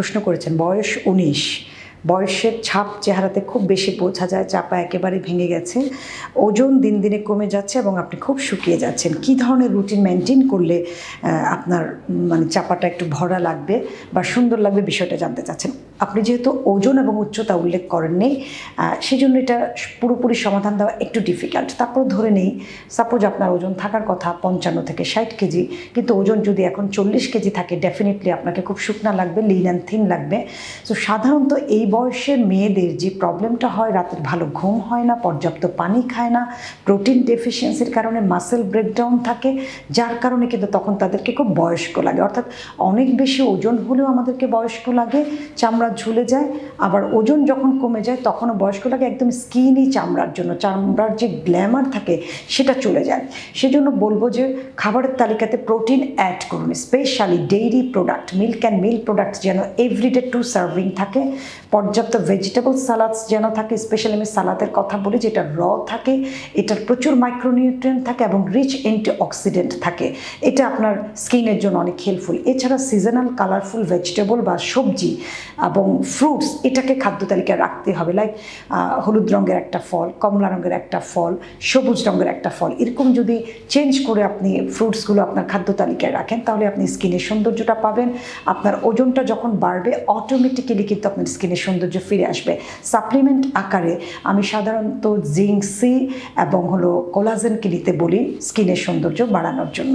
প্রশ্ন করেছেন বয়স উনিশ। বয়সের ছাপ চেহারাতে খুব বেশি বোঝা যায় চাপা একেবারে ভেঙে গেছে। ওজন দিন দিনে কমে যাচ্ছে এবং আপনি খুব শুকিয়ে যাচ্ছেন। কি ধরনের রুটিন মেনটেন করলে আপনার মানে চাপাটা একটু ভরা লাগবে বা সুন্দর লাগবে বিষয়টা জানতে চাচ্ছেন? আপনি যেহেতু ওজন এবং উচ্চতা উল্লেখ করেননি আহ, সেজন্য এটা পুরোপুরি সমাধান দেওয়া একটু ডিফিকাল্ট তারপর ধরে নেই সাপোজ আপনার ওজন থাকার কথা পঞ্চান্ন থেকে ষাট কেজি কিন্তু ওজন যদি এখন চল্লিশ কেজি থাকে ডেফিনেটলি আপনাকে খুব শুকনা লাগবে লিন অ্যান্ড থিন লাগবে। সো সাধারণত এই বয়সের মেয়েদের যে প্রবলেমটা হয়, রাতের ভালো ঘুম হয় না, পর্যাপ্ত পানি খায় না, প্রোটিন ডেফিসিয়েন্সির কারণে মাসেল ব্রেকডাউন থাকে, যার কারণে কিন্তু তখন তাদেরকে খুব বয়স্ক লাগে। অর্থাৎ অনেক বেশি ওজন হলেও আমাদেরকে বয়স্ক লাগে, চামড়া ঝুলে যায়, আবার ওজন যখন কমে যায়, তখনও বয়স্ক লাগে, একদম স্কিনই চামড়ার জন্য, চামড়ার যে গ্ল্যামার থাকে, সেটা চলে যায়। সেজন্য বলব যে, খাবারের তালিকাতে প্রোটিন অ্যাড করুন specially dairy product milk and milk product যেন এভরিডে টু সার্ভিং থাকে। পর্যাপ্ত ভেজিটেবল সালাদস যেন থাকে স্পেশালি আমি সালাদের কথা বলি, যেটা র থাকে, এটার প্রচুর মাইক্রোনিউট্রিয়েন্ট থাকে এবং রিচ অ্যান্টি অক্সিডেন্ট থাকে। এটা আপনার স্কিনের জন্য অনেক হেল্পফুল এছাড়া সিজনাল কালারফুল ভেজিটেবল বা সবজি এবং ফ্রুটস এটাকে খাদ্য তালিকায় রাখতে হবে। লাইক হলুদ রঙের একটা ফল, কমলা রঙের একটা ফল, সবুজ রঙের একটা ফল, এরকম যদি চেঞ্জ করে আপনি ফ্রুটসগুলো আপনার খাদ্য তালিকায় রাখেন, তাহলে আপনি স্কিনের সৌন্দর্যটা পাবেন। আপনার ওজনটা যখন বাড়বে অটোমেটিক্যালি কিন্তু আপনার স্কিনের সৌন্দর্য ফিরে আসবে। সাপ্লিমেন্ট আকারে আমি সাধারণত জিঙ্ক সি এবং হলো কোলাজেনকে নিতে বলি স্কিনের সৌন্দর্য বাড়ানোর জন্য।